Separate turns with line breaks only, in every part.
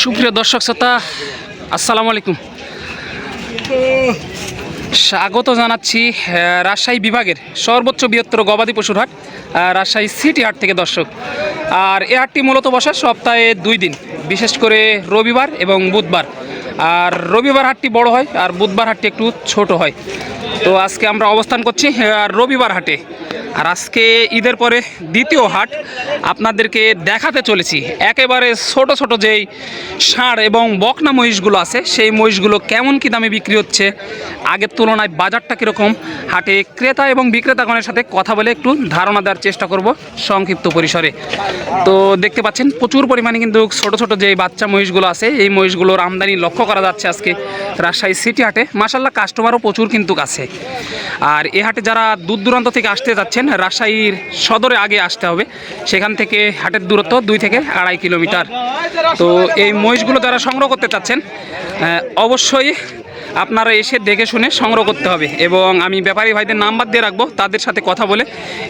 সুপ্রিয় দর্শক শ্রোতা, আসসালামু আলাইকুম। স্বাগত জানাচ্ছি রাজশাহী বিভাগের সর্বোচ্চ বৃহত্তর গবাদি পশুর হাট রাজশাহী সিটি হাট থেকে দর্শক। আর এ হাটটি মূলত বসে সপ্তাহে দুই দিন, বিশেষ করে রবিবার এবং বুধবার। আর রবিবার হাটটি বড় হয়, আর বুধবার হাটটি একটু ছোট হয়। তো আজকে আমরা অবস্থান করছি রবিবার হাটে। আর আজকে ঈদের পরে দ্বিতীয় হাট আপনাদেরকে দেখাতে চলেছি। একেবারে ছোট ছোট যেই ষাঁড় এবং বকনা মহিষগুলো আছে, সেই মহিষগুলো কেমন কি দামে বিক্রি হচ্ছে, আগের তুলনায় বাজারটা কীরকম? হাটে ক্রেতা এবং বিক্রেতাগণের সাথে কথা বলে একটু ধারণা দেওয়ার চেষ্টা করব সংক্ষিপ্ত পরিসরে। তো দেখতে পাচ্ছেন, প্রচুর পরিমাণে কিন্তু ছোট ছোট যে বাচ্চা মহিষগুলো আছে, এই মহিষগুলোর আমদানি লক্ষ্য করা যাচ্ছে আজকে রাজশাহী সিটি হাটে। মাসাল্লাহ কাস্টমারও প্রচুর কিন্তু আছে আর এ হাটে যারা দূর দূরান্ত থেকে আসতে যাচ্ছেন, রাজশাহীর সদরে আগে আসতে হবে। সেখান থেকে হাটের দূরত্ব দুই থেকে আড়াই কিলোমিটার। তো এই মহিষগুলো যারা সংগ্রহ করতে চাচ্ছেন অবশ্যই আপনারা এসে দেখে শুনে সংগ্রহ করতে হবে এবং আমি ব্যাপারী ভাইদের নাম্বার দিয়ে রাখব তাদের সাথে কথা বলে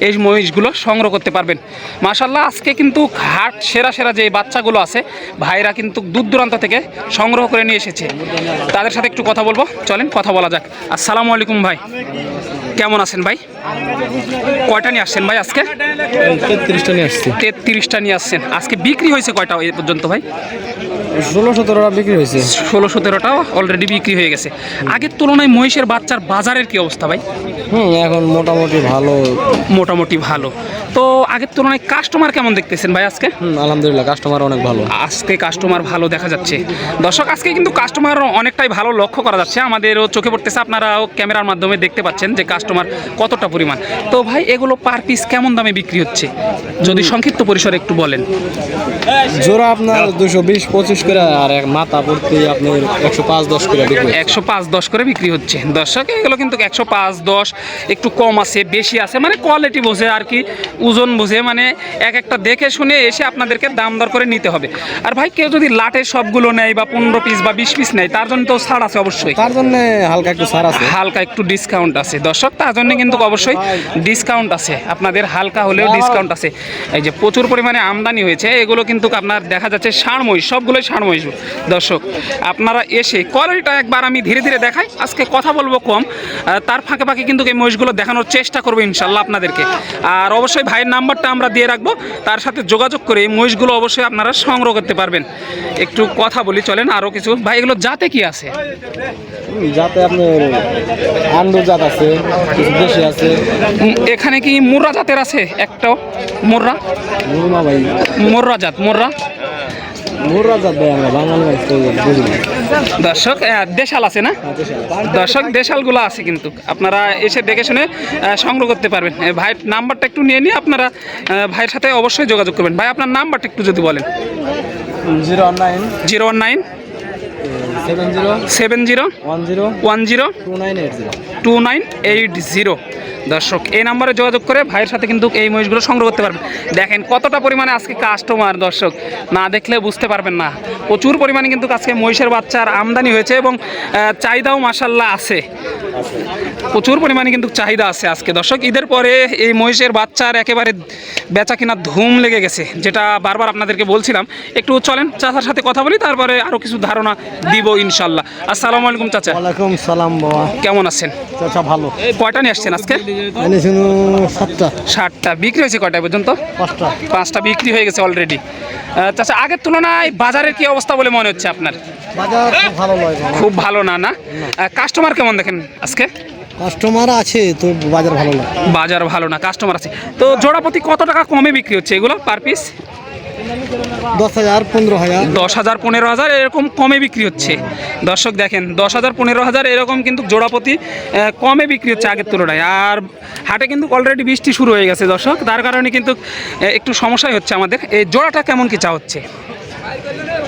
এই মহিষগুলো সংগ্রহ করতে পারবেন। মাশাল্লাহ আজকে কিন্তু হাট সেরা সেরা যে বাচ্চাগুলো আছে ভাইরা কিন্তু দূর দূরান্ত থেকে সংগ্রহ করে নিয়ে এসেছে। তাদের সাথে একটু কথা বলব চলেন কথা বলা যাক। আসসালামু আলাইকুম ভাই কেমন আছেন ভাই? কয়টা নিয়ে আসছেন ভাই আজকে?
তেত্রিশটা নিয়ে আসছি।
তেত্রিশটা নিয়ে আসছেন। আজকে বিক্রি হয়েছে কয়টা এ পর্যন্ত ভাই?
ষোলো বিক্রি হয়েছে।
ষোলো সতেরোটাও অলরেডি বিক্রি হয়ে গেছে। আগের তুলনায় মহিষের বাচ্চার বাজারের কি অবস্থা ভাই?
হুম এখন মোটামুটি ভালো।
মোটামুটি ভালো। তো আগের তুলনায় কাস্টমার কেমন দেখতেছেন ভাই আজকে?
হুম আলহামদুলিল্লাহ কাস্টমার অনেক ভালো।
আজকে কাস্টমার ভালো দেখা যাচ্ছে। দর্শক আজকে কিন্তু কাস্টমার অনেকটাই ভালো লক্ষ্য করা যাচ্ছে। আমাদেরও চোখে পড়তেছে আপনারাও ক্যামেরার মাধ্যমে দেখতে পাচ্ছেন যে কাস্টমার কতটা পরিমাণ। তো ভাই এগুলো পার পিস কেমন দামে বিক্রি হচ্ছে? যদি সংক্ষিপ্ত পরিসরে একটু বলেন।
জোড়া আপনার দুশো বিশ পঁচিশ করে আর এক মাথা ভর্তি আপনার একশো পাঁচ দশ করে বিক্রি
একশো পাঁচ দশ করে বিক্রি হচ্ছে। দর্শক এগুলো কিন্তু একশো পাঁচ দশ একটু কম আছে বেশি আছে মানে কোয়ালিটি বোঝে আর কি ওজন বোঝে মানে এক একটা দেখে শুনে এসে আপনাদেরকে দাম দর করে নিতে হবে। আর ভাই কেউ যদি লাটের সবগুলো নেয় বা পনেরো পিস বা বিশ পিস নেয় তার জন্য তো ছাড় আছে অবশ্যই।
তার জন্য হালকা একটু সার আছে।
হালকা একটু ডিসকাউন্ট আছে। দর্শক তার জন্য কিন্তু অবশ্যই ডিসকাউন্ট আছে। আপনাদের হালকা হলেও ডিসকাউন্ট আছে। এই যে প্রচুর পরিমাণে আমদানি হয়েছে এগুলো কিন্তু আপনার দেখা যাচ্ছে মহিষ সবগুলোই ষাঁড় মহিষ দর্শক আপনারা এসে কোয়ালিটিটা একবার আমি ধীরে ধীরে দেখাই। আজকে কথা বলব কম তার ফাঁকে ফাঁকে কিন্তু এই মহিষগুলো দেখানোর চেষ্টা করব ইনশাল্লাহ আপনাদেরকে। আর অবশ্যই ভাইয়ের নাম্বারটা আমরা দিয়ে রাখব তার সাথে যোগাযোগ করে এই মহিষগুলো অবশ্যই আপনারা সংগ্রহ করতে পারবেন। একটু কথা বলি চলেন আরও কিছু। ভাই এগুলো জাতে কি আছে?
যাতে আপনার আন্ডু জাত আছে কিছু দেশি আছে।
এখানে কি মুর্রা জাতের আছে? একটাও মুর্রা
ভাই।
মুর্রা জাত মুর্রা? দর্শক দেশাল আছে না? দর্শক দেশালগুলো আছে কিন্তু। আপনারা এসে দেখে শুনে সংগ্রহ করতে পারবেন। ভাইয়ের নাম্বারটা একটু নিয়ে নিয়ে আপনারা ভাইয়ের সাথে অবশ্যই যোগাযোগ করবেন। ভাই আপনার নাম্বারটা একটু যদি বলেন।
Zero nine
zero one nine
seven zero
seven zero
one zero
one zero
two nine eight zero.
Two nine eight zero. দর্শক এই নাম্বারে যোগাযোগ করে ভাইয়ের সাথে কিন্তু এই মহিষগুলো সংগ্রহ করতে পারবেন। দেখেন কতটা পরিমাণে আজকে কাস্টমার দর্শক। না দেখলে বুঝতে পারবেন না। প্রচুর পরিমাণে কিন্তু আজকে মহিষের বাচ্চার আমদানি হয়েছে এবং চাহিদাও মাসাল্লাহ আছে। প্রচুর পরিমাণে কিন্তু চাহিদা আছে আজকে। দর্শক ঈদের পরে এই মহিষের বাচ্চার একেবারে বেচা কিনা ধুম লেগে গেছে যেটা বারবার আপনাদেরকে বলছিলাম। একটু চলেন চাচার সাথে কথা বলি তারপরে আরও কিছু ধারণা দিব ইনশাল্লাহ আসসালামু আলাইকুম চাচা।
ওয়ালাইকুম সালাম বাবা।
কেমন আছেন?
চাচা ভালো।
কয়টা নিয়ে আসছেন আজকে?
এনেছিল সাতটা।
ষাটটা বিক্রি হয়েছে কটা পর্যন্ত?
পাঁচটা।
পাঁচটা বিক্রি হয়ে গেছে অলরেডি আচ্ছা আগের তুলনায় বাজারের কি অবস্থা বলে মনে হচ্ছে আপনার?
বাজার খুব ভালো নয়
খুব ভালো না না? কাস্টমার কেমন দেখেন আজকে?
কাস্টমার আছে তো বাজার ভালো না।
বাজার ভালো না কাস্টমার আছে। তো জোড়াপতি কত টাকা কমে বিক্রি হচ্ছে এগুলো পার পিস
দশ হাজার, পনেরো হাজার।
দশ হাজার, পনেরো হাজার এরকম কমে বিক্রি হচ্ছে। দর্শক দেখেন, দশ হাজার, পনেরো হাজার এরকম কিন্তু জোড়াপতি কমে বিক্রি হচ্ছে আগের তুলনায়। আর হাটে কিন্তু অলরেডি বৃষ্টি শুরু হয়ে গেছে দর্শক। তার কারণে কিন্তু একটু সমস্যাই হচ্ছে আমাদের। এই জোড়াটা কেমন কি চা হচ্ছে?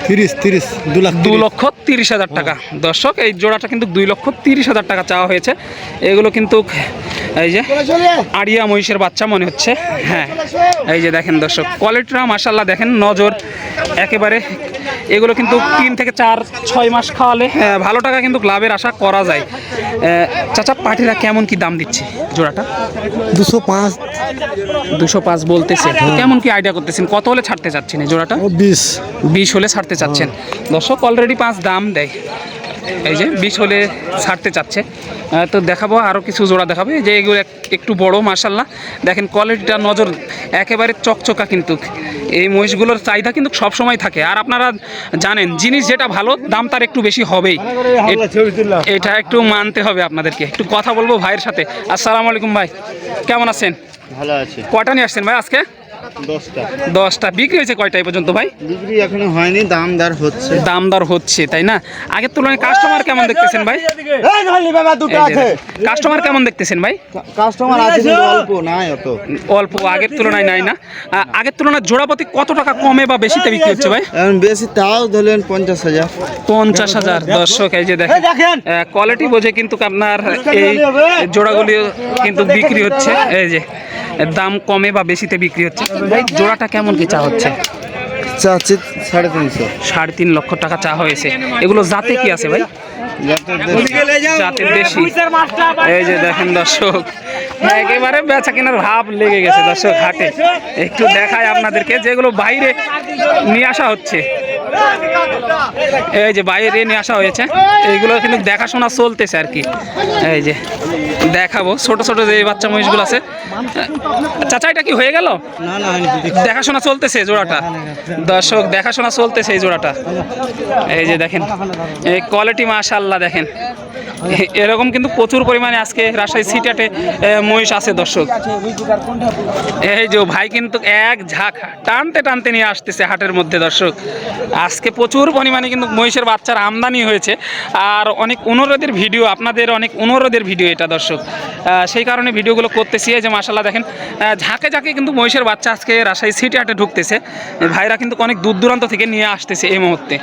তিরিশ তিরিশ দু লাখ
দু লক্ষ তিরিশ হাজার টাকা। দর্শক এই জোড়াটা কিন্তু দুই লক্ষ তিরিশ হাজার টাকা চাওয়া হয়েছে। এগুলো কিন্তু এই যে আরিয়া মহিষের বাচ্চা মনে হচ্ছে। হ্যাঁ এই যে দেখেন দর্শক কোয়ালিটিটা মাসাল্লাহ দেখেন নজর একেবারে এগুলো কিন্তু তিন থেকে চার ছয় মাস খাওয়ালে ভালো টাকা কিন্তু লাভের আশা করা যায়। চাচা পাটিরা কেমন কি দাম দিচ্ছে জোড়াটা?
দুশো পাঁচ।
দুশো পাঁচ বলতেছে। কেমন কি আইডিয়া করতেছেন? কত হলে ছাড়তে চাচ্ছেন এই জোড়াটা?
বিশ।
বিশ হলে ছাড়তে চাচ্ছেন। দর্শক অলরেডি পাঁচ দাম দেয়। এই যে বিশ হলে ছাড়তে চাচ্ছে। তো দেখাবো আরও কিছু জোড়া দেখাবো। এই যে এগুলো একটু বড় মার্শাল্লাহ দেখেন কোয়ালিটিটা নজর একেবারে চকচকা কিন্তু। এই মহিষগুলোর চাহিদা কিন্তু সব সময় থাকে। আর আপনারা জানেন জিনিস যেটা ভালো দাম তার একটু বেশি হবেই। এটা একটু মানতে হবে আপনাদেরকে। একটু কথা বলব ভাইয়ের সাথে। আসসালামু আলাইকুম ভাই। কেমন আছেন?
ভালো আছে।
কয়টা নিয়ে আসছেন ভাই আজকে?
দশটা।
বিক্রি হয়েছে কয়টা এই পর্যন্ত ভাই?
বিক্রি এখনও হয়নি দাম দর হচ্ছে।
দাম দর হচ্ছে তাই না? আগের তুলনায় কাস্টমার কেমন দেখতেছেন ভাই? কাস্টমার কেমন দেখতেছেন ভাই?
কাস্টমার আছে অল্প নাই অত।
অল্প আগের তুলনায় নাই না। আগের তুলনায় জোড়াপতি কত টাকা কমে বা বেশিতে বিক্রি হচ্ছে ভাই?
বেশি তাও ধরলেন পঞ্চাশ হাজার।
পঞ্চাশ হাজার। দর্শক এই যে দেখেন কোয়ালিটি বোঝে কিন্তু আপনার এই জোড়াগুলি কিন্তু বিক্রি হচ্ছে। এই যে দাম কমে বা বেশিতে বিক্রি হচ্ছে। ভাই জোড়াটা কেমন কি চা হচ্ছে?
চাচ্ছি সাড়ে তিনশো।
সাড়ে তিন লক্ষ টাকা চা হয়েছে। এগুলো জাতে কি আছে ভাই? জাতের দেশি। এই যে দেখেন দর্শক একেবারে বেচা কেনার ভাব লেগে গেছে দর্শক হাটে। একটু দেখায় আপনাদেরকে যেগুলো বাইরে নিয়ে আসা হচ্ছে। এই যে বাইরে নিয়ে আসা হয়েছে। এইগুলো কিন্তু দেখাশোনা চলতেছে আর কি। এই যে দেখাবো। ছোট ছোট যে বাচ্চা মহিষগুলো আছে। চাচা এটা কি হয়ে গেল? দেখাশোনা চলতেছে জোড়াটা। দর্শক দেখাশোনা চলতেছে এই জোড়াটা। এই যে দেখেন এই কোয়ালিটি মাশাল্লাহ দেখেন। এরকম কিন্তু প্রচুর পরিমাণে আজকে রাজশাহী সিটাটে মহিষ আছে দর্শক। এই যে ভাই কিন্তু এক ঝাঁক টানতে টানতে নিয়ে আসতেছে হাটের মধ্যে দর্শক। আজকে প্রচুর পরিমাণে কিন্তু মহিষের বাচ্চার আমদানি হয়েছে। আর অনেক অনুরোধের ভিডিও আপনাদের অনেক অনুরোধের ভিডিও এটা দর্শক। সেই কারণে ভিডিওগুলো করতেছি যে মাসাল্লাহ দেখেন ঝাঁকে ঝাঁকে কিন্তু মহিষের বাচ্চা আজকে রাজশাহী সিটি হাটে ঢুকতেছে। ভাইরা কিন্তু অনেক দূর দূরান্ত থেকে নিয়ে আসতেছে এই মুহূর্তে।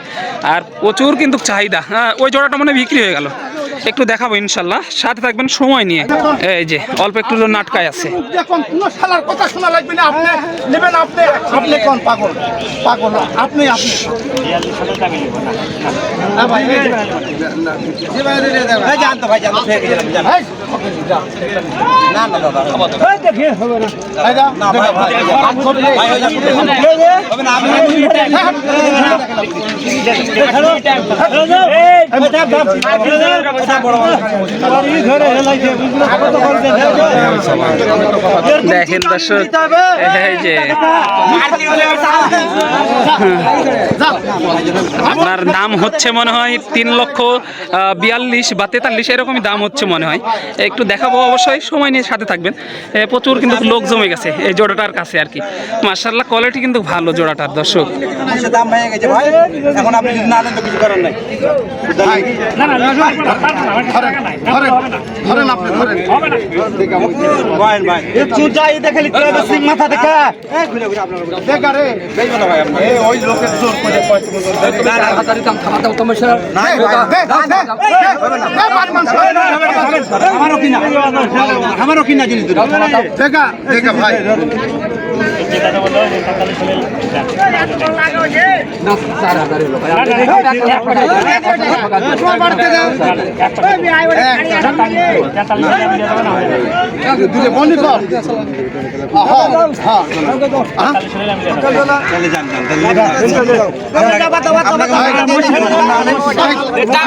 আর প্রচুর কিন্তু চাহিদা আহ, ওই জোড়াটা মনে বিক্রি হয়ে গেল। একটু দেখাবো ইনশাল্লাহ সাথে থাকবেন সময় নিয়ে এই যে অল্প একটু নাটকায় আছে
শালার কথা শোনা লাগবে আপনি কোন পাগল পাগল আপনি হ্যাঁ ভাই, ভাই,
দেখেন দর্শক আপনার দাম হচ্ছে মনে হয় তিন লক্ষ বিয়াল্লিশ বা তেতাল্লিশ, এরকমই দাম হচ্ছে মনে হয়। একটু দেখাবো অবশ্যই সময় নিয়ে সাথে থাকবেন প্রচুর কিন্তু লোক জমে গেছে এই জোড়াটার কাছে আর কি মার্শাল্লাহ কোয়ালিটি কিন্তু ভালো জোড়াটার দর্শক
ধরেন আমারও কিনা আমারও কিনা জিনিস দেখা দেখা ভাই হ্যাঁ হ্যাঁ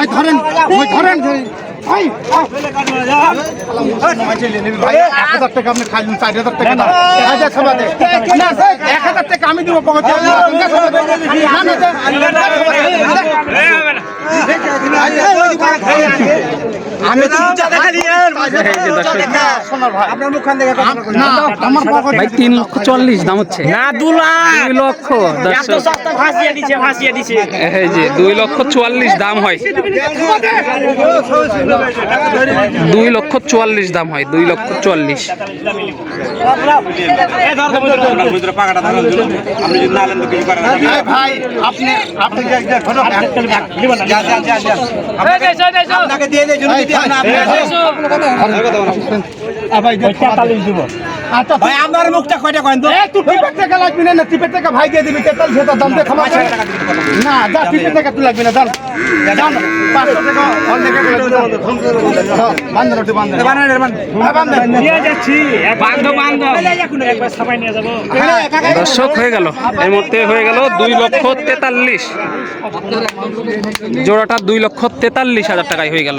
ধরেন ধরেন এক হাজার টাকা আপনি খাইলেন চার হাজার টাকা এক হাজার টাকা আমি দিব পকেটে আমি তো দেখা দিয়ে
এই যে দর্শক
সোনার ভাই আপনার মুখখান দেখে না আমার পকেটে
ভাই তিন লক্ষ চল্লিশ দাম হচ্ছে না দু দুই লক্ষ এই যে দুই লক্ষ চুয়াল্লিশ দাম হয় দুই লক্ষ চুয়াল্লিশ দাম হয় দুই লক্ষ চুয়াল্লিশ
আপনি আপনাকে দিয়ে দেয় জন্য না ভাই 43 দিব ভাই আপনার মুখটা কয়টা কয়েন তো?
তুই টিপের টাকা লাগবি না না টিপের টাকা ভাই দিয়ে দিবি তেতাল্লিশ হাজার দাম দিয়ে
দিবি
না যা টিপের টাকা তুই লাগবি না দাম দাম পাঁচশো টাকা। বান্ধব বান্ধব। হ্যাঁ, বান্ধব
দর্শক হয়ে গেল। এই মুহূর্তে হয়ে গেল দুই লক্ষ তেতাল্লিশ। জোড়াটা দুই লক্ষ তেতাল্লিশ হাজার টাকায় হয়ে গেল।